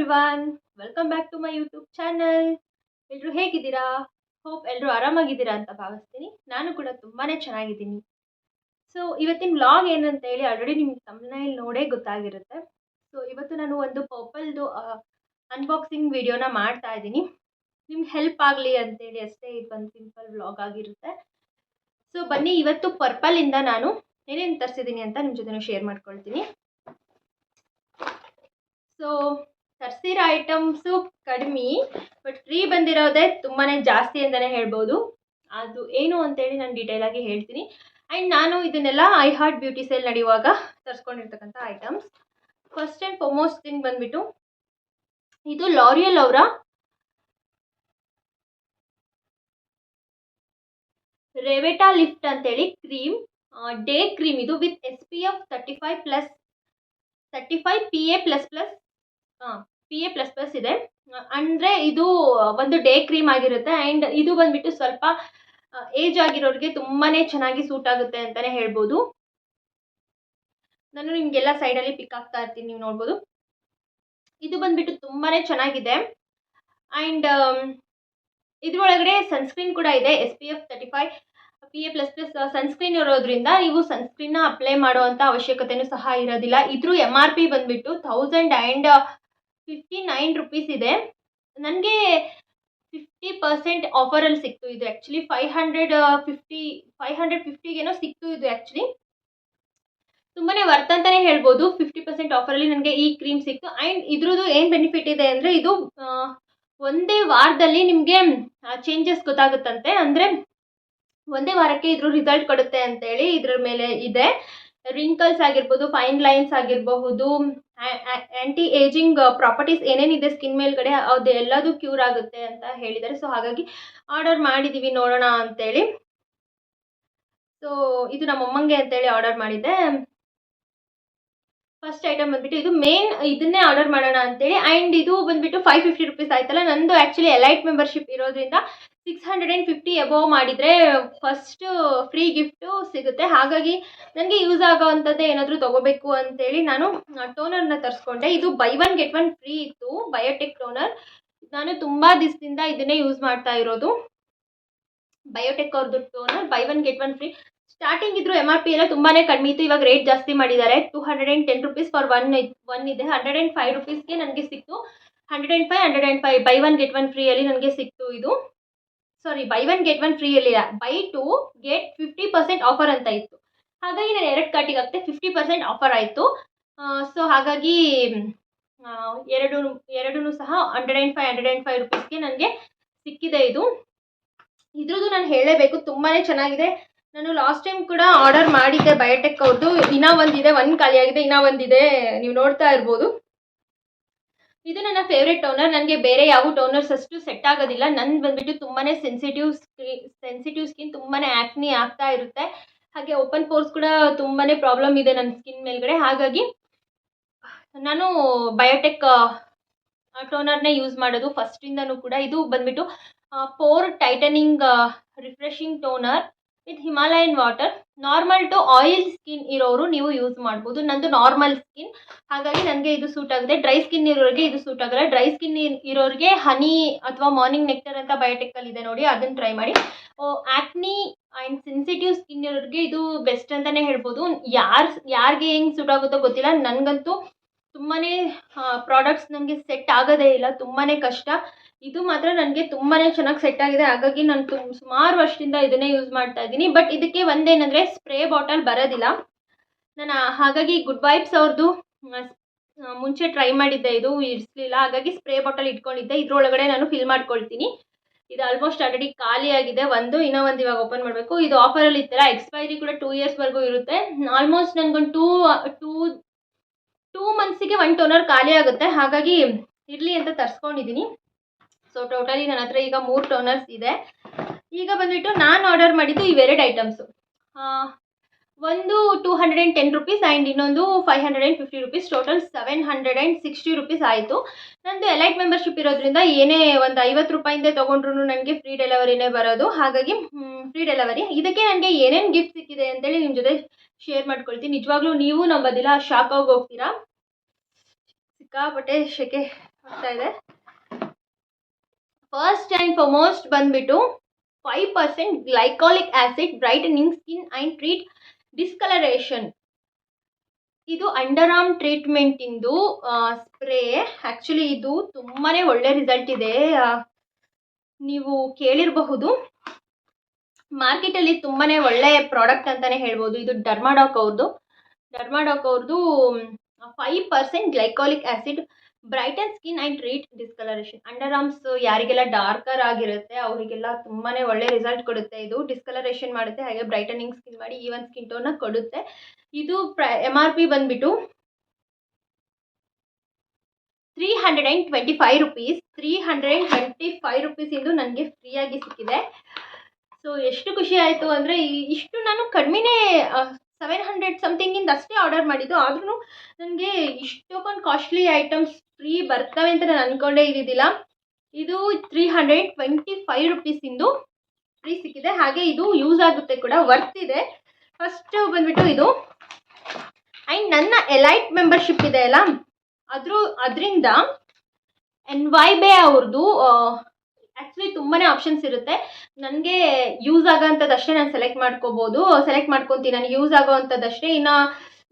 Everyone welcome back to my YouTube channel ಎಲ್ಲರೂ ಹೇಗಿದ್ದೀರಾ? Hope ಎಲ್ಲರೂ ಆರಾಮಾಗಿದ್ದೀರಾ ಅಂತ ಭಾವಿಸ್ತೀನಿ. ನಾನು ಕೂಡ ತುಂಬಾ ಚೆನ್ನಾಗಿದ್ದೀನಿ. ಸೊ ಇವತ್ತಿನ ವ್ಲಾಗ್ ಏನಂತ ಹೇಳಿ ಆಲ್ರೆಡಿ ನಿಮ್ಗೆ ತಮ್ಮನೇಲಿ ನೋಡೇ ಗೊತ್ತಾಗಿರುತ್ತೆ. ಸೊ ಇವತ್ತು ನಾನು ಒಂದು ಪರ್ಪಲ್ದು ಅನ್ಬಾಕ್ಸಿಂಗ್ ವಿಡಿಯೋನ ಮಾಡ್ತಾ ಇದ್ದೀನಿ. ನಿಮ್ಗೆ ಹೆಲ್ಪ್ ಆಗಲಿ ಅಂತೇಳಿ ಅಷ್ಟೇ ಇದು ಒಂದು ಸಿಂಪಲ್ ವ್ಲಾಗ್ ಆಗಿರುತ್ತೆ. ಸೊ ಬನ್ನಿ, ಇವತ್ತು ಪರ್ಪಲಿಂದ ನಾನು ಏನೇನು ತರಿಸಿದ್ದೀನಿ ಅಂತ ನಿಮ್ಮ ಜೊತೆ ಶೇರ್ ಮಾಡ್ಕೊಳ್ತೀನಿ. ಸೊ ತರಿಸಿರೋ ಐಟಮ್ಸು ಕಡಿಮೆ, ಬಟ್ ಫ್ರೀ ಬಂದಿರೋದೇ ತುಂಬಾ ಜಾಸ್ತಿ ಅಂತಲೇ ಹೇಳ್ಬೋದು. ಅದು ಏನು ಅಂತೇಳಿ ನಾನು ಡೀಟೇಲಾಗಿ ಹೇಳ್ತೀನಿ. ಆ್ಯಂಡ್ ನಾನು ಇದನ್ನೆಲ್ಲ ಐ ಹಾರ್ಟ್ ಬ್ಯೂಟಿ ಸೇಲ್ ನಡೆಯುವಾಗ ತರಿಸ್ಕೊಂಡಿರ್ತಕ್ಕಂಥ items first and foremost thing ಬಂದುಬಿಟ್ಟು, ಇದು ಲಾರಿಯಲ್ ಅವರ ರೆವೆಟಾ ಲಿಫ್ಟ್ ಅಂತೇಳಿ ಕ್ರೀಮ್ ಡೇ ಕ್ರೀಮ್ ಇದು with S P F thirty five plus thirty five P A plus plus P A plus plus ಇದೆ. ಅಂದರೆ ಇದು ಒಂದು ಡೇ ಕ್ರೀಮ್ ಆಗಿರುತ್ತೆ. ಆ್ಯಂಡ್ ಇದು ಬಂದುಬಿಟ್ಟು ಸ್ವಲ್ಪ ಏಜ್ ಆಗಿರೋರಿಗೆ ತುಂಬಾ ಚೆನ್ನಾಗಿ ಸೂಟ್ ಆಗುತ್ತೆ ಅಂತಲೇ ಹೇಳ್ಬೋದು. ನಾನು ನಿಮಗೆಲ್ಲ ಸೈಡಲ್ಲಿ ಪಿಕ್ ಆಗ್ತಾ ಇರ್ತೀನಿ, ನೀವು ನೋಡ್ಬೋದು. ಇದು ಬಂದುಬಿಟ್ಟು ತುಂಬಾ ಚೆನ್ನಾಗಿದೆ. ಆ್ಯಂಡ್ ಇದ್ರೊಳಗಡೆ ಸನ್ಸ್ಕ್ರೀನ್ ಕೂಡ ಇದೆ S P F thirty five P A plus plus sunscreen ಇರೋದ್ರಿಂದ ನೀವು ಸನ್ಸ್ಕ್ರೀನ್ನ ಅಪ್ಲೈ ಮಾಡುವಂಥ ಅವಶ್ಯಕತೆಯೂ ಸಹ ಇರೋದಿಲ್ಲ. ಇದ್ರ ಎಂ ಆರ್ ಪಿ ಬಂದುಬಿಟ್ಟು thousand and fifty nine rupees ಇದೆ. ನನಗೆ ಫಿಫ್ಟಿ ಪರ್ಸೆಂಟ್ ಆಫರಲ್ಲಿ ಸಿಕ್ತು ಇದು actually five hundred fifty five hundred ಫಿಫ್ಟಿಗೇನೋ ಸಿಕ್ತು ಇದು ಆ್ಯಕ್ಚುಲಿ ತುಂಬಾ ವರ್ತ್ ಅಂತಲೇ ಹೇಳ್ಬೋದು. ಫಿಫ್ಟಿ ಪರ್ಸೆಂಟ್ ಆಫರಲ್ಲಿ ನನಗೆ ಈ ಕ್ರೀಮ್ ಸಿಕ್ತು. ಆ್ಯಂಡ್ ಇದ್ರದ್ದು ಏನು ಬೆನಿಫಿಟ್ ಇದೆ ಅಂದರೆ ಇದು ಒಂದೇ ವಾರದಲ್ಲಿ ನಿಮಗೆ ಚೇಂಜಸ್ ಗೊತ್ತಾಗುತ್ತಂತೆ. ಅಂದರೆ ಒಂದೇ ವಾರಕ್ಕೆ ಇದ್ರ ರಿಸಲ್ಟ್ ಕೊಡುತ್ತೆ ಅಂತೇಳಿ ಇದ್ರ ಮೇಲೆ ಇದೆ. ರಿಂಕಲ್ಸ್ ಆಗಿರ್ಬೋದು ಫೈನ್ ಲೈನ್ಸ್ ಆಗಿರಬಹುದು ಆ್ಯಂಟಿ ಏಜಿಂಗ್ ಪ್ರಾಪರ್ಟೀಸ್ ಏನೇನಿದೆ ಸ್ಕಿನ್ ಮೇಲ್ಗಡೆ, ಅದು ಎಲ್ಲದೂ ಕ್ಯೂರ್ ಆಗುತ್ತೆ ಅಂತ ಹೇಳಿದ್ದಾರೆ. ಸೊ ಹಾಗಾಗಿ ಆರ್ಡರ್ ಮಾಡಿದ್ದೀವಿ ನೋಡೋಣ ಅಂತೇಳಿ. ಸೊ ಇದು ನಮ್ಮ ಅಮ್ಮಂಗೆ ಅಂತೇಳಿ ಆರ್ಡರ್ ಮಾಡಿದ್ದೆ. ಫಸ್ಟ್ ಐಟಮ್ ಬಂದ್ಬಿಟ್ಟು ಇದು ಮೇನ್ ಇದನ್ನೇ ಆರ್ಡರ್ ಮಾಡೋಣ ಅಂತೇಳಿ. ಆ್ಯಂಡ್ ಇದು ಬಂದ್ಬಿಟ್ಟು ಫೈವ್ ಫಿಫ್ಟಿ ರುಪೀಸ್ ಆಯ್ತಲ್ಲ. ನಂದು ಆ್ಯಕ್ಚುಲಿ ಎಲೈಟ್ ಮೆಂಬರ್ಶಿಪ್ ಇರೋದ್ರಿಂದ six hundred and fifty above ಮಾಡಿದರೆ ಫಸ್ಟ್ ಫ್ರೀ ಗಿಫ್ಟು ಸಿಗುತ್ತೆ. ಹಾಗಾಗಿ ನನಗೆ ಯೂಸ್ ಆಗೋವಂಥದ್ದೇ ಏನಾದರೂ ತೊಗೋಬೇಕು ಅಂತೇಳಿ ನಾನು ಟೋನರ್ನ ತರಿಸ್ಕೊಂಡೆ. ಇದು buy one get one free ಇತ್ತು ಬಯೋಟೆಕ್ ಟೋನರ್ ನಾನು ತುಂಬ ದಿವಸದಿಂದ ಇದನ್ನೇ ಯೂಸ್ ಮಾಡ್ತಾ ಇರೋದು. ಬಯೋಟೆಕ್ ಅವ್ರದ್ದು toner buy one get one free starting ಇದ್ರು ಎಂ ಆರ್ ಪಿ ಎಲ್ಲ ತುಂಬಾ ಕಡಿಮೆ ಇತ್ತು. ಇವಾಗ ರೇಟ್ ಜಾಸ್ತಿ ಮಾಡಿದ್ದಾರೆ. Two hundred and ten rupees for one one ಇದೆ. ಹಂಡ್ರೆಡ್ ಆ್ಯಂಡ್ ಫೈವ್ ರುಪೀಸ್ಗೆ ನನಗೆ ಸಿಕ್ತು. Hundred and five hundred and five buy one get one ಫ್ರೀಯಲ್ಲಿ ನನಗೆ ಸಿಕ್ತು ಇದು. Sorry buy one get one ಫ್ರೀಯಲ್ಲಿ buy two get fifty percent offer ಅಂತ ಇತ್ತು. ಹಾಗಾಗಿ ನಾನು ಎರಡು ಕಾರ್ಟಿಗೆ ಹಾಕ್ತೆ ಫಿಫ್ಟಿ ಪರ್ಸೆಂಟ್ ಆಫರ್ ಆಯಿತು. ಸೊ ಹಾಗಾಗಿ ಎರಡು ಎರಡೂ ಸಹ hundred and five hundred and five ರುಪೀಸ್ಗೆ ನನಗೆ ಸಿಕ್ಕಿದೆ ಇದು. ಇದ್ರದ್ದು ನಾನು ಹೇಳಲೇಬೇಕು ತುಂಬಾ ಚೆನ್ನಾಗಿದೆ. ನಾನು ಲಾಸ್ಟ್ ಟೈಮ್ ಕೂಡ ಆರ್ಡರ್ ಮಾಡಿದ್ದೆ ಬಯೋಟೆಕ್ ಅವ್ರದ್ದು ಇನ್ನೂ ಒಂದಿದೆ, ಒಂದು ಖಾಲಿಯಾಗಿದೆ, ಇನ್ನೂ ಒಂದಿದೆ. ನೀವು ನೋಡ್ತಾ ಇರ್ಬೋದು. ಇದು ನನ್ನ ಫೇವ್ರೆಟ್ ಟೋನರ್ ನನಗೆ ಬೇರೆ ಯಾವ ಟೋನರ್ಸ್ ಅಷ್ಟು ಸೆಟ್ ಆಗೋದಿಲ್ಲ. ನನ್ನ ಬಂದ್ಬಿಟ್ಟು ತುಂಬಾನೇ ಸೆನ್ಸಿಟಿವ್ ಸೆನ್ಸಿಟಿವ್ ಸ್ಕಿನ್ ತುಂಬಾನೇ ಆಕ್ನಿ ಆಗ್ತಾ ಇರುತ್ತೆ. ಹಾಗೆ ಓಪನ್ ಪೋರ್ಸ್ ಕೂಡ ತುಂಬಾ ಪ್ರಾಬ್ಲಮ್ ಇದೆ ನನ್ನ ಸ್ಕಿನ್ ಮೇಲ್ಗಡೆ. ಹಾಗಾಗಿ ನಾನು ಬಯೋಟೆಕ್ ಟೋನರ್ನೇ ಯೂಸ್ ಮಾಡೋದು ಫಸ್ಟಿಂದನೂ ಕೂಡ. ಇದು ಬಂದ್ಬಿಟ್ಟು pore tightening refreshing toner with Himalayan water. Normal to oil skin ಇರೋರು ನೀವು ಯೂಸ್ ಮಾಡ್ಬೋದು. ನಂದು ನಾರ್ಮಲ್ ಸ್ಕಿನ್. ಹಾಗಾಗಿ ನನಗೆ ಇದು ಸೂಟ್ ಆಗುತ್ತೆ. ಡ್ರೈ ಸ್ಕಿನ್ ಇರೋರಿಗೆ ಇದು ಸೂಟ್ ಆಗಲ್ಲ. ಡ್ರೈ ಸ್ಕಿನ್ ಇರೋರಿಗೆ ಹನಿ ಅಥವಾ ಮಾರ್ನಿಂಗ್ ನೆಕ್ಟರ್ ಅಂತ ಬಯೋಟೆಕ್ಕಲ್ಲಿ ಇದೆ ನೋಡಿ, ಅದನ್ನು ಟ್ರೈ ಮಾಡಿ. ಆ್ಯಕ್ನಿ ಆ್ಯಂಡ್ ಸೆನ್ಸಿಟಿವ್ ಸ್ಕಿನ್ ಇರೋರಿಗೆ ಇದು ಬೆಸ್ಟ್ ಅಂತಲೇ ಹೇಳ್ಬೋದು. ಯಾರು ಯಾರಿಗೆ ಹೆಂಗೆ ಸೂಟ್ ಆಗುತ್ತೋ ಗೊತ್ತಿಲ್ಲ. ನನಗಂತೂ ತುಂಬಾ ಪ್ರಾಡಕ್ಟ್ಸ್ ನನಗೆ ಸೆಟ್ ಆಗೋದೇ ಇಲ್ಲ. ತುಂಬಾ ಕಷ್ಟ. ಇದು ಮಾತ್ರ ನನಗೆ ತುಂಬಾ ಚೆನ್ನಾಗಿ ಸೆಟ್ ಆಗಿದೆ. ಹಾಗಾಗಿ ನಾನು ತುಂಬ ಸುಮಾರು ವರ್ಷದಿಂದ ಇದನ್ನೇ ಯೂಸ್ ಮಾಡ್ತಾ ಇದ್ದೀನಿ. ಬಟ್ ಇದಕ್ಕೆ ಒಂದೇನಂದರೆ ಸ್ಪ್ರೇ ಬಾಟಲ್ ಬರೋದಿಲ್ಲ. ನಾನು ಹಾಗಾಗಿ ಗುಡ್ ವೈಬ್ಸ್ ಅವ್ರದ್ದು ಮುಂಚೆ ಟ್ರೈ ಮಾಡಿದ್ದೆ ಇದು, ಇರಿಸಲಿಲ್ಲ. ಹಾಗಾಗಿ ಸ್ಪ್ರೇ ಬಾಟಲ್ ಇಟ್ಕೊಂಡಿದ್ದೆ. ಇದ್ರೊಳಗಡೆ ನಾನು ಫಿಲ್ ಮಾಡ್ಕೊಳ್ತೀನಿ. ಇದು ಆಲ್ಮೋಸ್ಟ್ ಆಲ್ರೆಡಿ ಖಾಲಿಯಾಗಿದೆ. ಒಂದು, ಇನ್ನೂ ಒಂದು ಇವಾಗ ಓಪನ್ ಮಾಡಬೇಕು. ಇದು ಆಫರಲ್ಲಿ ಇತ್ತಲ್ಲ ಎಕ್ಸ್ಪೈರಿ ಕೂಡ ಟೂ ಇಯರ್ಸ್ವರೆಗೂ ಇರುತ್ತೆ. ಆಲ್ಮೋಸ್ಟ್ ನನಗೊಂದು ಟೂ ಟೂ ಟೂ ಮಂತ್ಸಿಗೆ ಒನ್ ಟೋನರ್ ಖಾಲಿ ಆಗುತ್ತೆ. ಹಾಗಾಗಿ ಇರಲಿ ಅಂತ ತರಿಸ್ಕೊಂಡಿದ್ದೀನಿ. ಸೊ ಟೋಟಲಿ ನನ್ನ ಹತ್ರ ಈಗ ಮೂರು ಟೋನರ್ಸ್ ಇದೆ. ಈಗ ಬಂದ್ಬಿಟ್ಟು ನಾನು ಆರ್ಡರ್ ಮಾಡಿದ್ದು ಇವೆರಡು ಐಟಮ್ಸು ಒಂದು two hundred and ten rupees and ಇನ್ನೊಂದು five hundred and fifty rupees total seven hundred and sixty rupees ಆಯಿತು. ನಂದು ಎಲೈಟ್ ಮೆಂಬರ್ಶಿಪ್ ಇರೋದ್ರಿಂದ ಏನೇ ಒಂದು ಐವತ್ತು ರೂಪಾಯಿಂದ ತೊಗೊಂಡ್ರು ನನಗೆ ಫ್ರೀ ಡೆಲಿವರಿನೇ ಬರೋದು. ಹಾಗಾಗಿ ಫ್ರೀ ಡೆಲಿವರಿ ಇದಕ್ಕೆ ನನಗೆ ಏನೇನು ಗಿಫ್ಟ್ ಸಿಕ್ಕಿದೆ ಅಂತೇಳಿ ನಿಮ್ಮ ಜೊತೆ ಶೇರ್ ಮಾಡ್ಕೊಳ್ತೀನಿ. ನಿಜವಾಗ್ಲೂ ನೀವು ನಂಬೋದಿಲ್ಲ ಶಾಕ್ ಆಗಿ ಹೋಗ್ತೀರಾ. ಸಿಕ್ಕಾಪಟ್ಟೆ ಶೆಕೆ ಆಗ್ತಾ ಇದೆ. ಫಸ್ಟ್ ಆ್ಯಂಡ್ ಫಾರ್ಮೋಸ್ಟ್ ಬಂದ್ಬಿಟ್ಟು five percent glycolic acid brightening skin and treat discoloration ಇದು ಅಂಡರ್ ಆರ್ಮ್ ಟ್ರೀಟ್ಮೆಂಟಿಂದು ಸ್ಪ್ರೇ ಆ್ಯಕ್ಚುಲಿ ಇದು ತುಂಬಾ ಒಳ್ಳೆ ರಿಸಲ್ಟ್ ಇದೆ. ನೀವು ಕೇಳಿರಬಹುದು. ಮಾರ್ಕೆಟಲ್ಲಿ ತುಂಬಾ ಒಳ್ಳೆ ಪ್ರಾಡಕ್ಟ್ ಅಂತಲೇ ಹೇಳ್ಬೋದು. ಇದು ಡರ್ಮಾಡಾಕ್ ಅವ್ರದ್ದು ಡರ್ಮಾಡಾಕ್ ಅವ್ರದ್ದು five percent glycolic acid brighten skin and treat discoloration under arms ಯಾರಿಗೆಲ್ಲ ಡಾರ್ಕರ್ ಆಗಿರುತ್ತೆ, ಅವರಿಗೆಲ್ಲ ತುಂಬಾ ಒಳ್ಳೆ ರಿಸಲ್ಟ್ ಕೊಡುತ್ತೆ. ಇದು ಡಿಸ್ಕಲರೇಷನ್ ಮಾಡುತ್ತೆ, ಹಾಗೆ ಬ್ರೈಟನಿಂಗ್ ಸ್ಕಿನ್ ಮಾಡಿ ಈವನ್ ಸ್ಕಿನ್ ಟೋನ್ನ ಕೊಡುತ್ತೆ. ಇದು ಪ್ರ ಎಂ ಆರ್ ಪಿ ಬಂದುಬಿಟ್ಟು three hundred and twenty five rupees three hundred and twenty five ರುಪೀಸಿಂದು ನನಗೆ ಫ್ರೀಯಾಗಿ ಸಿಕ್ಕಿದೆ. ಸೊ ಎಷ್ಟು ಖುಷಿ ಆಯಿತು ಅಂದರೆ ಇಷ್ಟು ನಾನು ಕಡಿಮೆನೇ ಸೆವೆನ್ ಹಂಡ್ರೆಡ್ ಸಮಥಿಂಗಿಂದ ಅಷ್ಟೇ ಆರ್ಡರ್ ಮಾಡಿದ್ದು. ಆದ್ರೂ ನನಗೆ ಇಷ್ಟೊಂದು ಕಾಸ್ಟ್ಲಿ ಐಟಮ್ಸ್ ಫ್ರೀ ಬರ್ತವೆ ಅಂತ ನಾನು ಅನ್ಕೊಂಡೇ ಇದ್ದಿದ್ದಿಲ್ಲ. ಇದು ತ್ರೀ ಹಂಡ್ರೆಡ್ ಟ್ವೆಂಟಿ ಫೈವ್ ರುಪೀಸಿಂದು ಫ್ರೀ ಸಿಕ್ಕಿದೆ. ಹಾಗೆ ಇದು ಯೂಸ್ ಆಗುತ್ತೆ ಕೂಡ ವರ್ತ್ ಇದೆ. ಫಸ್ಟ್ ಬಂದ್ಬಿಟ್ಟು ಇದು. ಆ್ಯಂಡ್ ನನ್ನ ಎಲೈಟ್ ಮೆಂಬರ್ಶಿಪ್ ಇದೆ ಅಲ್ಲ? ಅದ್ರ, ಅದರಿಂದ ಎನ್ ವೈ ಬೇ ಅವ್ರದ್ದು ಆ್ಯಕ್ಚುಲಿ ತುಂಬಾ ಆಪ್ಷನ್ಸ್ ಇರುತ್ತೆ. ನನಗೆ ಯೂಸ್ ಆಗೋಂಥದ್ದಷ್ಟೇ ನಾನು ಸೆಲೆಕ್ಟ್ ಮಾಡ್ಕೋಬೋದು. ಸೆಲೆಕ್ಟ್ ಮಾಡ್ಕೊತೀನಿ. ನನಗೆ ಯೂಸ್ ಆಗೋವಂಥದ್ದಷ್ಟೇ ಇನ್ನು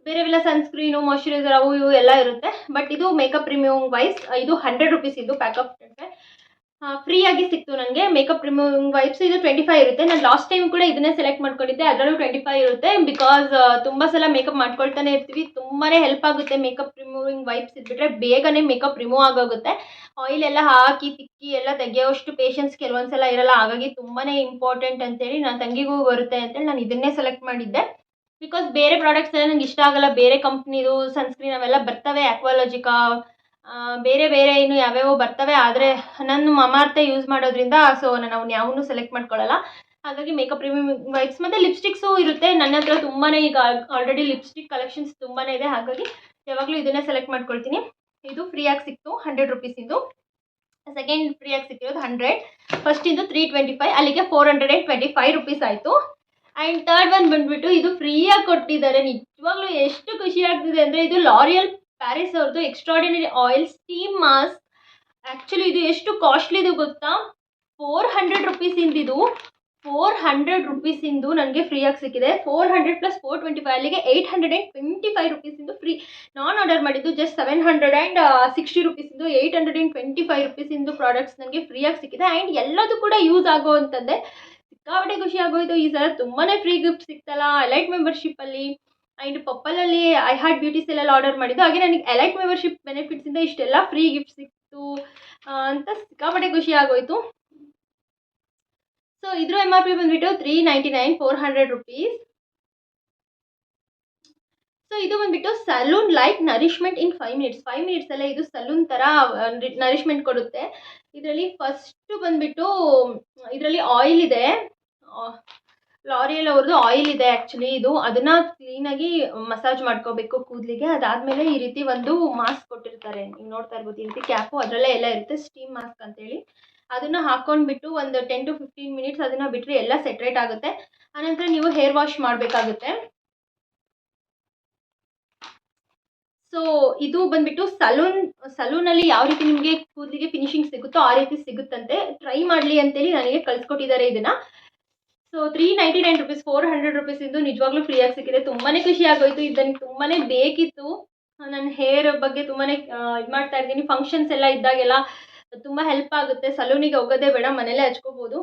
ಬೇರೆವೆಲ್ಲ ಸನ್ಸ್ಕ್ರೀನು ಮಾಯಶ್ಚರೈಸರ್ ಅವು ಇವು ಎಲ್ಲ ಇರುತ್ತೆ. ಬಟ್ ಇದು ಮೇಕಪ್ ರಿಮೂವಿಂಗ್ ವೈಸ್ ಇದು ಹಂಡ್ರೆಡ್ ರುಪೀಸ್ ಇದು ಪ್ಯಾಕಪ್ ಫ್ರೀಯಾಗಿ ಸಿಕ್ತು ನನಗೆ ಮೇಕಪ್ ರಿಮೂವಿಂಗ್ ವೈಪ್ಸ್ ಇದು ಟ್ವೆಂಟಿ ಫೈವ್ ಇರುತ್ತೆ. ನಾನು ಲಾಸ್ಟ್ ಟೈಮ್ ಕೂಡ ಇದನ್ನೇ ಸೆಲೆಕ್ಟ್ ಮಾಡ್ಕೊಂಡಿದ್ದೆ. ಅದರಲ್ಲೂ ಟ್ವೆಂಟಿ ಫೈವ್ ಇರುತ್ತೆ ಬಿಕಾಸ್ ತುಂಬ ಸಲ ಮೇಕಪ್ ಮಾಡ್ಕೊಳ್ತಾನೆ ಇರ್ತೀವಿ. ತುಂಬಾ ಹೆಲ್ಪ್ ಆಗುತ್ತೆ ಮೇಕಪ್ ರಿಮೂವಿಂಗ್ ವೈಪ್ಸ್ ಇದ್ಬಿಟ್ರೆ ಬೇಗನೆ ಮೇಕಪ್ ರಿಮೂವ್ ಆಗೋಗುತ್ತೆ. ಆಯಿಲ್ ಎಲ್ಲ ಹಾಕಿ, ತಿಕ್ಕಿ ಎಲ್ಲ ತೆಗೆಯೋಷ್ಟು ಪೇಷನ್ಸ್ ಕೆಲವೊಂದು ಸಲ ಇರಲ್ಲ. ಹಾಗಾಗಿ ತುಂಬಾ ಇಂಪಾರ್ಟೆಂಟ್ ಅಂತೇಳಿ ನನ್ನ ತಂಗಿಗೂ ಬರುತ್ತೆ ಅಂತೇಳಿ ನಾನು ಇದನ್ನೇ ಸೆಲೆಕ್ಟ್ ಮಾಡಿದ್ದೆ. ಬಿಕಾಸ್ ಬೇರೆ ಪ್ರಾಡಕ್ಟ್ಸ್ ಎಲ್ಲ ನಂಗೆ ಇಷ್ಟ ಆಗಲ್ಲ. ಬೇರೆ ಕಂಪ್ನಿದು ಸನ್ಸ್ಕ್ರೀನ್ ಅವೆಲ್ಲ ಬರ್ತವೆ ಆಕ್ವಾಲಜಿಕ ಬೇರೆ ಬೇರೆ ಇನ್ನು ಯಾವ್ಯಾವೋ ಬರ್ತವೆ. ಆದರೆ ನನ್ನ ಮಮಾರ್ತೆ ಯೂಸ್ ಮಾಡೋದ್ರಿಂದ ಸೊ ನಾನು ಅವ್ನು ಯಾವನ್ನೂ ಸೆಲೆಕ್ಟ್ ಮಾಡ್ಕೊಳ್ಳಲ್ಲ ಹಾಗಾಗಿ ಮೇಕಪ್ ರಿಮೂವಿಂಗ್ ವೈಪ್ಸ್ ಮತ್ತು ಲಿಪ್ಸ್ಟಿಕ್ಸು ಇರುತ್ತೆ. ನನ್ನ ಹತ್ರ ತುಂಬಾ ಈಗ ಆಲ್ರೆಡಿ ಲಿಪ್ಸ್ಟಿಕ್ ಕಲೆಕ್ಷನ್ಸ್ ತುಂಬಾ ಇದೆ. ಹಾಗಾಗಿ ಯಾವಾಗಲೂ ಇದನ್ನೇ ಸೆಲೆಕ್ಟ್ ಮಾಡ್ಕೊಳ್ತೀನಿ. ಇದು ಫ್ರೀಯಾಗಿ ಸಿಕ್ತು ಹಂಡ್ರೆಡ್ ರುಪೀಸಿಂದು ಸೆಕೆಂಡ್ ಫ್ರೀಯಾಗಿ ಸಿಕ್ಕಿರೋದು ಹಂಡ್ರೆಡ್ ಫಸ್ಟಿಂದು ತ್ರೀ ಟ್ವೆಂಟಿ ಫೈವ್ ಅಲ್ಲಿಗೆ four hundred and twenty five rupees ಆಯಿತು. ಆ್ಯಂಡ್ ತರ್ಡ್ ಒನ್ ಬಂದುಬಿಟ್ಟು ಇದು ಫ್ರೀಯಾಗಿ ಕೊಟ್ಟಿದ್ದಾರೆ. ನಿಜವಾಗ್ಲೂ ಎಷ್ಟು ಖುಷಿ ಆಗ್ತಿದೆ ಅಂದರೆ ಇದು ಲಾರಿಯಲ್ ಪ್ಯಾರಿಸ್ ಅವ್ರದ್ದು extraordinary oil steam mask actually ಇದು ಎಷ್ಟು ಕಾಸ್ಟ್ಲಿದು ಗೊತ್ತಾ? ಫೋರ್ ಹಂಡ್ರೆಡ್ ರುಪೀಸಿಂದಿದು ಫೋರ್ ಹಂಡ್ರೆಡ್ ರುಪೀಸಿಂದು ನನಗೆ ಫ್ರೀಯಾಗಿ ಸಿಕ್ಕಿದೆ. Four hundred plus four twenty five ಅಲ್ಲಿಗೆ eight hundred and twenty five ರುಪೀಸಿಂದು free ನಾನು ಆರ್ಡರ್ ಮಾಡಿದ್ದು just seven hundred and sixty ರುಪೀಸಿಂದು eight hundred and twenty five ರುಪೀಸಿಂದು products ನನಗೆ ಫ್ರೀಯಾಗಿ ಸಿಕ್ಕಿದೆ. ಆ್ಯಂಡ್ ಎಲ್ಲದೂ ಕೂಡ ಯೂಸ್ ಆಗೋವಂಥದ್ದೇ ಸಿಕ್ಕಾಪಟ್ಟೆ ಖುಷಿ ಆಗೋಯ್ತು. ಈ ಸಲ ತುಂಬಾ ಫ್ರೀ ಗಿಫ್ಟ್ ಸಿಕ್ತಲ್ಲ ಎಲೈಟ್ ಮೆಂಬರ್ಶಿಪ್ಪಲ್ಲಿ ಆ್ಯಂಡ್ ಪಪ್ಪಲಲ್ಲಿ ಐ ಹಾರ್ಟ್ ಬ್ಯೂಟಿ ಸೆಲ್ಲಲ್ಲಿ ಆರ್ಡರ್ ಮಾಡಿದ್ದು. ಹಾಗೆ ನನಗೆ ಎಲೈಟ್ ಮೆಂಬರ್ಶಿಪ್ ಬೆನಿಫಿಟ್ಸಿಂದ ಇಷ್ಟೆಲ್ಲ ಫ್ರೀ ಗಿಫ್ಟ್ ಸಿಕ್ತು. ಅಂತ ಸಿಕ್ಕಾಪಟ್ಟೆ ಖುಷಿ ಆಗೋಯ್ತು. ಸೊ ಇದ್ರ ಎಂ ಆರ್ ಪಿ ಬಂದ್ಬಿಟ್ಟು three ninety nine four hundred rupees so ಇದು ಬಂದ್ಬಿಟ್ಟು salon like nourishment in five minutes five minutes ಅಲ್ಲೇ ಇದು ಸಲೂನ್ ಥರ ನರಿಶ್ಮೆಂಟ್ ಕೊಡುತ್ತೆ. ಇದರಲ್ಲಿ ಫಸ್ಟು ಬಂದ್ಬಿಟ್ಟು, ಇದರಲ್ಲಿ ಆಯಿಲ್ ಇದೆ. ಲಾರಿಯಲ್ ಅವ್ರದ್ದು ಆಯಿಲ್ ಇದೆ ಆ್ಯಕ್ಚುಲಿ ಇದು. ಅದನ್ನು ಕ್ಲೀನಾಗಿ ಮಸಾಜ್ ಮಾಡ್ಕೋಬೇಕು ಕೂದಲಿಗೆ. ಅದಾದಮೇಲೆ ಈ ರೀತಿ ಒಂದು ಮಾಸ್ಕ್ ಕೊಟ್ಟಿರ್ತಾರೆ. ನೀವು ನೋಡ್ತಾ ಇರ್ಬೋದು, ಈ ರೀತಿ ಕ್ಯಾಪು ಅದರಲ್ಲೇ ಎಲ್ಲ ಇರುತ್ತೆ ಸ್ಟೀಮ್ ಮಾಸ್ಕ್ ಅಂತೇಳಿ. ಅದನ್ನು ಹಾಕ್ಕೊಂಡ್ಬಿಟ್ಟು ಒಂದು ಟೆನ್ ಟು ಫಿಫ್ಟೀನ್ ಮಿನಿಟ್ಸ್ ಅದನ್ನು ಬಿಟ್ಟರೆ ಎಲ್ಲ ಸೆಟ್ರೇಟ್ ಆಗುತ್ತೆ. ಆನಂತರ ನೀವು ಹೇರ್ ವಾಶ್ ಮಾಡಬೇಕಾಗುತ್ತೆ. ಇದು ಬಂದ್ಬಿಟ್ಟು ಸಲೂನ್ ಸಲೂನ್ ಅಲ್ಲಿ ಯಾವ ರೀತಿ ನಿಮಗೆ ಕೂದಲಿಗೆ ಫಿನಿಶಿಂಗ್ ಸಿಗುತ್ತೋ ಆ ರೀತಿ ಸಿಗುತ್ತಂತೆ. ಟ್ರೈ ಮಾಡಲಿ ಅಂತೇಳಿ ನನಗೆ ಕಳ್ಸಿಕೊಟ್ಟಿದ್ದಾರೆ ಇದನ್ನ. So three ninety nine rupees four hundred rupees ಇದು ನಿಜವಾಗ್ಲೂ ಫ್ರೀಯಾಗಿ ಸಿಕ್ಕಿದೆ. ತುಂಬಾನೇ ಖುಷಿ ಆಗೋಯ್ತು. ಇದನ್ನ ತುಂಬಾನೇ ಬೇಕಿತ್ತು. ನನ್ನ ಹೇರ್ ಬಗ್ಗೆ ತುಂಬಾನೇ ಇದು ಮಾಡ್ತಾ ಇದ್ದೀನಿ ಫಂಕ್ಷನ್ಸ್ ಎಲ್ಲ ಇದ್ದಾಗೆಲ್ಲ ತುಂಬಾ ಹೆಲ್ಪ್ ಆಗುತ್ತೆ. ಸಲೂನಿಗೆ ಹೋಗೋದೇ ಬೇಡ. ಮನೇಲೇ ಹಚ್ಕೋಬೋದು.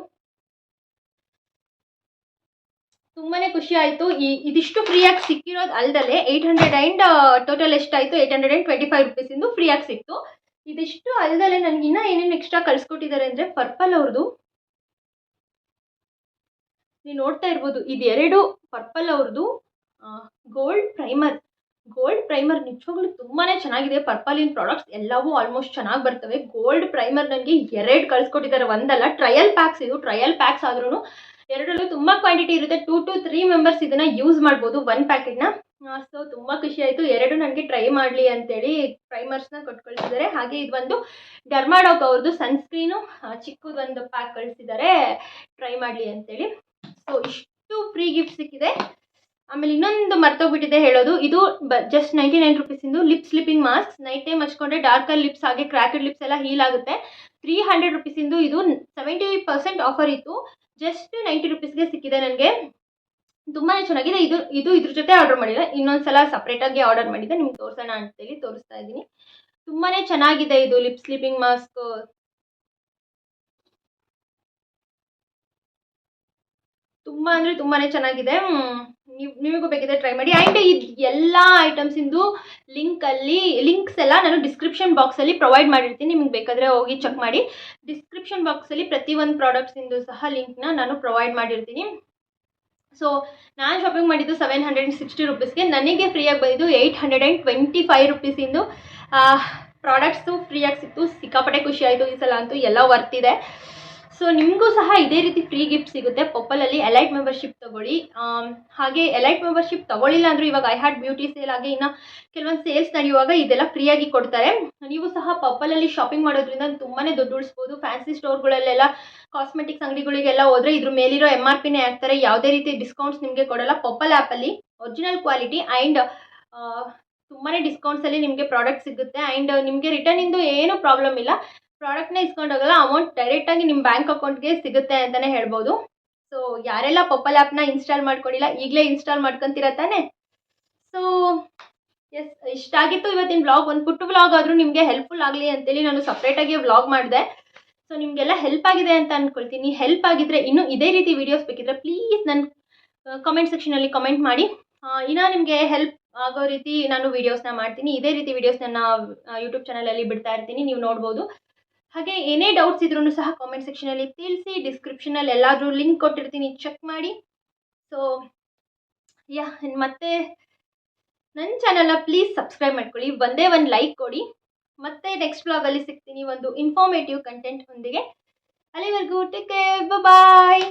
ತುಂಬಾ ಖುಷಿ ಆಯಿತು. ಈ ಇದಿಷ್ಟು ಫ್ರೀಯಾಗಿ ಸಿಕ್ಕಿರೋದು ಅಲ್ಲದೆ ಏಯ್ಟ್ ಹಂಡ್ರೆಡ್ ಆ್ಯಂಡ್ ಟೋಟಲ್ ಎಷ್ಟಾಯಿತು? Eight hundred and twenty five ರುಪೀಸಿಂದು ಫ್ರೀಯಾಗಿ ಸಿಕ್ತು. ಇದಿಷ್ಟು ಅಲ್ದಲೆ ನನಗೆ ಇನ್ನೂ ಏನೇನು ಎಕ್ಸ್ಟ್ರಾ ಕಳಿಸ್ಕೊಟ್ಟಿದ್ದಾರೆ ಅಂದರೆ ಪರ್ಪಲ್ ಅವ್ರದ್ದು ನೀವು ನೋಡ್ತಾ ಇರ್ಬೋದು, ಇದೆರಡು ಪರ್ಪಲ್ ಅವ್ರದ್ದು ಗೋಲ್ಡ್ ಪ್ರೈಮರ್ ಗೋಲ್ಡ್ ಪ್ರೈಮರ್ ನಿಜವಾಗ್ಲೂ ತುಂಬಾ ಚೆನ್ನಾಗಿದೆ. ಪರ್ಪಲಿನ ಪ್ರಾಡಕ್ಟ್ಸ್ ಎಲ್ಲವೂ ಆಲ್ಮೋಸ್ಟ್ ಚೆನ್ನಾಗಿ ಬರ್ತವೆ. ಗೋಲ್ಡ್ ಪ್ರೈಮರ್ ನನಗೆ ಎರಡು ಕಳಿಸ್ಕೊಟ್ಟಿದ್ದಾರೆ ಒಂದಲ್ಲ. ಟ್ರಯಲ್ ಪ್ಯಾಕ್ಸ್ ಇದು. ಟ್ರಯಲ್ ಪ್ಯಾಕ್ಸ್ ಆದ್ರೂ ಎರಡರಲ್ಲೂ ತುಂಬಾ ಕ್ವಾಂಟಿಟಿ ಇರುತ್ತೆ. ಟೂ ಟು ತ್ರೀ ಮೆಂಬರ್ಸ್ ಇದನ್ನ ಯೂಸ್ ಮಾಡ್ಬೋದು ಪ್ಯಾಕೆಟ್ ಪ್ಯಾಕೆಟ್ನ ಸೊ ತುಂಬಾ ಖುಷಿ ಆಯಿತು. ಎರಡು ನನಗೆ ಟ್ರೈ ಮಾಡಲಿ ಅಂತೇಳಿ ಪ್ರೈಮರ್ಸ್ನ ಕೊಟ್ಟು ಕಳಿಸಿದ್ದಾರೆ ಹಾಗೆ ಇದೊಂದು ಡರ್ಮಾಡಾಕ್ ಅವ್ರದ್ದು ಸನ್ಸ್ಕ್ರೀನು ಚಿಕ್ಕದೊಂದು ಪ್ಯಾಕ್ ಕಳಿಸಿದ್ದಾರೆ ಟ್ರೈ ಮಾಡಲಿ ಅಂತೇಳಿ. ಸೊ ಇಷ್ಟು ಫ್ರೀ ಗಿಫ್ಟ್ ಸಿಕ್ಕಿದೆ. ಆಮೇಲೆ ಇನ್ನೊಂದು ಮರ್ತೋಗ್ಬಿಟ್ಟಿದೆ ಹೇಳೋದು. ಇದು just ninety nine ರುಪೀಸಿಂದು lip sleeping mask night time ಹಚ್ಕೊಂಡ್ರೆ darker lips ಹಾಗೆ ಕ್ರ್ಯಾಕೆಡ್ ಲಿಪ್ಸ್ ಎಲ್ಲ ಹೀಲ್ ಆಗುತ್ತೆ. ತ್ರೀ ಹಂಡ್ರೆಡ್ ರುಪೀಸಿಂದು ಇದು ಸೆವೆಂಟಿ ಪರ್ಸೆಂಟ್ ಆಫರ್ ಇತ್ತು. ಜಸ್ಟ್ ನೈಂಟಿ ರುಪೀಸ್ಗೆ ಸಿಕ್ಕಿದೆ ನನಗೆ. ತುಂಬಾ ಚೆನ್ನಾಗಿದೆ. ಇದು ಇದು ಇದ್ರ ಜೊತೆ ಆರ್ಡರ್ ಮಾಡಿಲ್ಲ. ಇನ್ನೊಂದ್ಸಲ ಸಪ್ರೇಟಾಗಿ ಆರ್ಡರ್ ಮಾಡಿದ್ದೆ ನಿಮ್ಗೆ ತೋರಿಸೋಣ ಅಂತೇಳಿ ತೋರಿಸ್ತಾ ಇದ್ದೀನಿ. ತುಂಬಾ ಚೆನ್ನಾಗಿದೆ ಇದು ಲಿಪ್ ಸ್ಲೀಪಿಂಗ್ ಮಾಸ್ಕ್ ತುಂಬ ಅಂದರೆ ತುಂಬಾ ಚೆನ್ನಾಗಿದೆ. ನೀವು, ನಿಮಗೂ ಬೇಕಿದ್ರೆ ಟ್ರೈ ಮಾಡಿ. ಆ್ಯಂಡ್ ಇದು ಎಲ್ಲ ಐಟಮ್ಸಿಂದು ಲಿಂಕಲ್ಲಿ ಲಿಂಕ್ಸ್ ಎಲ್ಲ ನಾನು ಡಿಸ್ಕ್ರಿಪ್ಷನ್ ಬಾಕ್ಸಲ್ಲಿ ಪ್ರೊವೈಡ್ ಮಾಡಿರ್ತೀನಿ. ನಿಮ್ಗೆ ಬೇಕಾದರೆ ಹೋಗಿ ಚೆಕ್ ಮಾಡಿ. ಡಿಸ್ಕ್ರಿಪ್ಷನ್ ಬಾಕ್ಸಲ್ಲಿ ಪ್ರತಿಯೊಂದು ಪ್ರಾಡಕ್ಟ್ಸಿಂದು ಸಹ ಲಿಂಕ್ನ ನಾನು ಪ್ರೊವೈಡ್ ಮಾಡಿರ್ತೀನಿ. ಸೊ ನಾನು ಶಾಪಿಂಗ್ ಮಾಡಿದ್ದು ಸೆವೆನ್ ಹಂಡ್ರೆಡ್ ಸಿಕ್ಸ್ಟಿ ರುಪೀಸ್ಗೆ ನನಗೆ ಫ್ರೀಯಾಗಿ ಬಂದಿದ್ದು eight hundred and twenty five ರುಪೀಸಿಂದು products ಫ್ರೀಯಾಗಿ ಸಿಕ್ತು. ಸಿಕ್ಕಾಪಟ್ಟೆ ಖುಷಿ ಆಯಿತು ಈ ಸಲ ಅಂತೂ. ಎಲ್ಲ ವರ್ತ್ ಇದೆ. ಸೊ ನಿಮಗೂ ಸಹ ಇದೇ ರೀತಿ ಫ್ರೀ ಗಿಫ್ಟ್ ಸಿಗುತ್ತೆ. ಪಪ್ಪಲಲ್ಲಿ ಎಲೈಟ್ ಮೆಂಬರ್ಶಿಪ್ ತೊಗೊಳ್ಳಿ. ಹಾಗೆ ಎಲೈಟ್ ಮೆಂಬರ್ಶಿಪ್ ತಗೊಳ್ಳಿಲ್ಲ ಅಂದರೂ ಇವಾಗ ಐ ಹಾರ್ಟ್ ಬ್ಯೂಟಿ ಸೇಲ್ ಆಗಿ ಇನ್ನು ಕೆಲವೊಂದು ಸೇಲ್ಸ್ ನಡೆಯುವಾಗ ಇದೆಲ್ಲ ಫ್ರೀಯಾಗಿ ಕೊಡ್ತಾರೆ. ನೀವು ಸಹ ಪಪ್ಪಲಲ್ಲಿ ಶಾಪಿಂಗ್ ಮಾಡೋದ್ರಿಂದ ತುಂಬಾ ದುಡ್ಡು ಉಳಿಸ್ಬೋದು. ಫ್ಯಾನ್ಸಿ ಸ್ಟೋರ್ಗಳಲ್ಲೆಲ್ಲ ಕಾಸ್ಮೆಟಿಕ್ಸ್ ಅಂಗಡಿಗಳಿಗೆಲ್ಲ ಹೋದರೆ ಇದ್ರ ಮೇಲಿರೋ ಎಂ ಆರ್ ಪಿನೇ ಹಾಕ್ತಾರೆ. ಯಾವುದೇ ರೀತಿ ಡಿಸ್ಕೌಂಟ್ಸ್ ನಿಮಗೆ ಕೊಡಲ್ಲ. ಪಪ್ಪಲ್ ಆ್ಯಪಲ್ಲಿ ಒರಿಜಿನಲ್ ಕ್ವಾಲಿಟಿ ಆ್ಯಂಡ್ ತುಂಬಾ ಡಿಸ್ಕೌಂಟ್ಸಲ್ಲಿ ನಿಮಗೆ ಪ್ರಾಡಕ್ಟ್ ಸಿಗುತ್ತೆ. ಆ್ಯಂಡ್ ನಿಮಗೆ ರಿಟರ್ನಿಂದು ಏನೂ ಪ್ರಾಬ್ಲಮ್ ಇಲ್ಲ. ಪ್ರಾಡಕ್ಟ್ನ ಇಸ್ಕೊಂಡೋಗಲ್ಲ ಅಮೌಂಟ್ ಡೈರೆಕ್ಟಾಗಿ ನಿಮ್ಮ ಬ್ಯಾಂಕ್ ಅಕೌಂಟ್ಗೆ ಸಿಗುತ್ತೆ ಅಂತಲೇ ಹೇಳ್ಬೋದು. ಸೊ ಯಾರೆಲ್ಲ ಪಪ್ಪಲ್ ಆ್ಯಪ್ನ ಇನ್ಸ್ಟಾಲ್ ಮಾಡ್ಕೊಂಡಿಲ್ಲ, ಈಗಲೇ ಇನ್ಸ್ಟಾಲ್ ಮಾಡ್ಕೊತೀರ ತಾನೆ? ಸೊ ಎಸ್ ಇಷ್ಟ ಆಗಿತ್ತು ಇವತ್ತಿನ ಬ್ಲಾಗ್ ಒಂದು ಪುಟ್ಟ ಬ್ಲಾಗ್ ಆದರೂ ನಿಮಗೆ ಹೆಲ್ಪ್ಫುಲ್ ಆಗಲಿ ಅಂತೇಳಿ ನಾನು ಸಪ್ರೇಟಾಗಿ ವ್ಲಾಗ್ ಮಾಡಿದೆ. ಸೊ ನಿಮಗೆಲ್ಲ ಹೆಲ್ಪ್ ಆಗಿದೆ ಅಂತ ಅಂದ್ಕೊಳ್ತೀನಿ ಹೆಲ್ಪ್ ಆಗಿದ್ರೆ ಇನ್ನೂ ಇದೇ ರೀತಿ ವೀಡಿಯೋಸ್ ಬೇಕಿದ್ರೆ ಪ್ಲೀಸ್ ನನ್ನ ಕಮೆಂಟ್ ಸೆಕ್ಷನಲ್ಲಿ ಕಮೆಂಟ್ ಮಾಡಿ. ಇನ್ನೂ ನಿಮಗೆ ಹೆಲ್ಪ್ ಆಗೋ ರೀತಿ ನಾನು ವೀಡಿಯೋಸ್ನ ಮಾಡ್ತೀನಿ. ಇದೇ ರೀತಿ ವೀಡಿಯೋಸ್ ನನ್ನ ಯೂಟ್ಯೂಬ್ ಚಾನಲಲ್ಲಿ ಬಿಡ್ತಾ ಇರ್ತೀನಿ. ನೀವು ನೋಡ್ಬೋದು. ಹಾಗೆ ಏನೇ ಡೌಟ್ಸ್ ಇದ್ರೂ ಸಹ ಕಾಮೆಂಟ್ ಸೆಕ್ಷನಲ್ಲಿ ತಿಳಿಸಿ ಡಿಸ್ಕ್ರಿಪ್ಷನಲ್ಲಿ ಎಲ್ಲಾದರೂ ಲಿಂಕ್ ಕೊಟ್ಟಿರ್ತೀನಿ ಚೆಕ್ ಮಾಡಿ. ಸೊ ಯಾ ಮತ್ತೆ ನನ್ನ ಚಾನಲ್ನ ಪ್ಲೀಸ್ ಸಬ್ಸ್ಕ್ರೈಬ್ ಮಾಡ್ಕೊಳ್ಳಿ, ಒಂದೇ ಒಂದು ಲೈಕ್ ಕೊಡಿ. ಮತ್ತೆ ನೆಕ್ಸ್ಟ್ ಬ್ಲಾಗಲ್ಲಿ ಸಿಗ್ತೀನಿ ಒಂದು ಇನ್ಫಾರ್ಮೇಟಿವ್ ಕಂಟೆಂಟ್ ಒಂದಿಗೆ. ಅಲ್ಲಿವರೆಗೂ ಟೇಕ್ ಕೇರ್ ಬಾಯ್